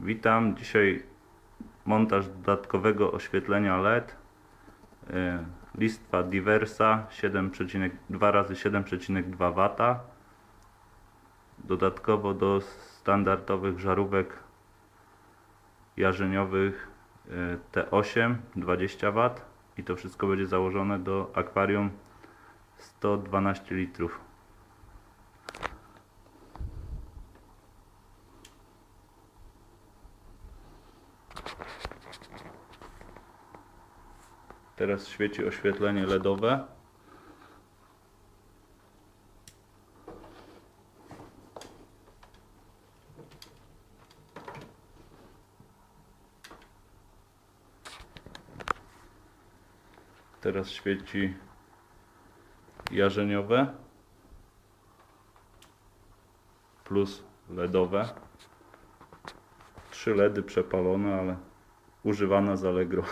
Witam. Dzisiaj montaż dodatkowego oświetlenia LED. y, Listwa Diversa 7,2 razy 7,2 W. Dodatkowo do standardowych żarówek jarzeniowych y, T8 20 W i to wszystko będzie założone do akwarium 112 litrów. Teraz świeci oświetlenie LEDowe. Teraz świeci jarzeniowe plus LEDowe. Trzy LEDy przepalone, ale używane z Allegro.